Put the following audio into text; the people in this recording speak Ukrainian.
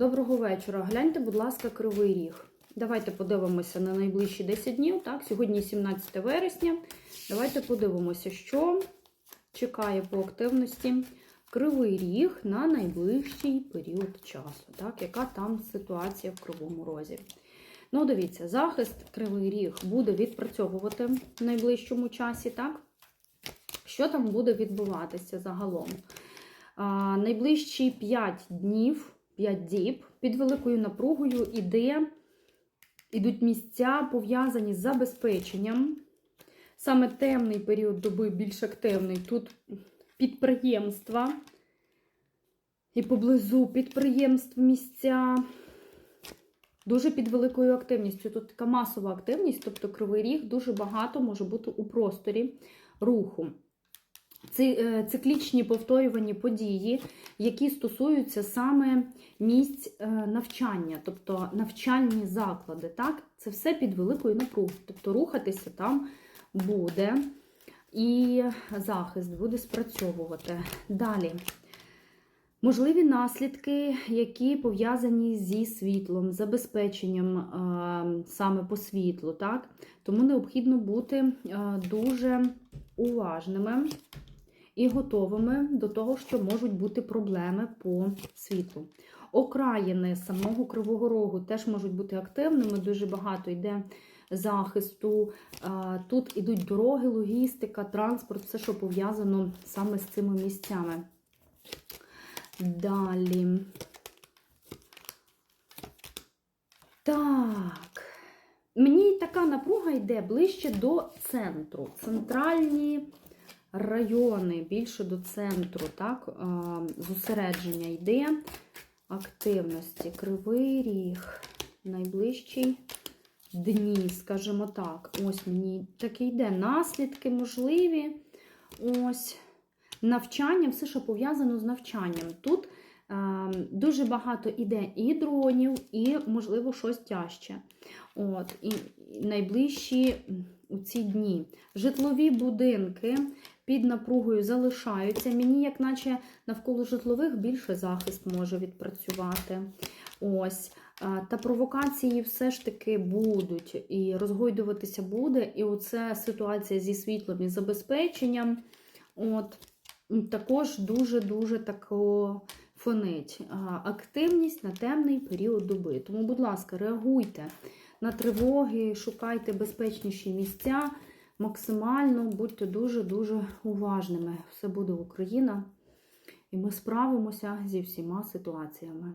Доброго вечора. Гляньте, будь ласка, кривий ріг. Давайте подивимося на найближчі 10 днів. Так, сьогодні 17 вересня. Давайте подивимося, що чекає по активності кривий ріг на найближчий період часу. Так, яка там ситуація в кривому розі? Ну, дивіться, захист кривий ріг буде відпрацьовувати в найближчому часі, так? Що там буде відбуватися загалом? А, найближчі 5 днів, 5 діб під великою напругою іде, ідуть місця, пов'язані з забезпеченням. Саме темний період доби більш активний. Тут підприємства і поблизу підприємств місця. Дуже під великою активністю. Тут така масова активність, тобто кривий ріг дуже багато може бути у просторі руху. Ци- Циклічні повторювані події, які стосуються саме місць е, навчання, тобто навчальні заклади. Так? Це все під великою напругою. Тобто рухатися там буде і захист буде спрацьовувати. Далі. Можливі наслідки, які пов'язані зі світлом, забезпеченням е, саме по світлу. Так? Тому необхідно бути е, дуже уважними і готовими до того, що можуть бути проблеми по світлу. Окраїни самого Кривого Рогу теж можуть бути активними, дуже багато йде захисту. Е, Тут ідуть дороги, логістика, транспорт, все, що пов'язано саме з цими місцями. Далі. Так. Мені така напруга йде ближче до центру. Центральні райони, більше до центру, так, зосередження йде активності. Кривий ріг, найближчі дні, скажімо так. Ось мені таке йде. Наслідки можливі. Ось навчання, все, що пов'язано з навчанням. Тут е, дуже багато іде і дронів, і, можливо, щось тяжче. От, І найближчі у ці дні. Житлові будинки під напругою залишаються. Мені, як наче навколо житлових, більше захист може відпрацювати. Ось. Та провокації все ж таки будуть, і розгойдуватися буде. І оце ситуація зі світлом і забезпеченням. От, також дуже-дуже тако фонить. Активність на темний період доби. Тому, будь ласка, реагуйте на тривоги, шукайте безпечніші місця, максимально будьте дуже-дуже уважними. Все буде Україна, і ми справимося зі всіма ситуаціями.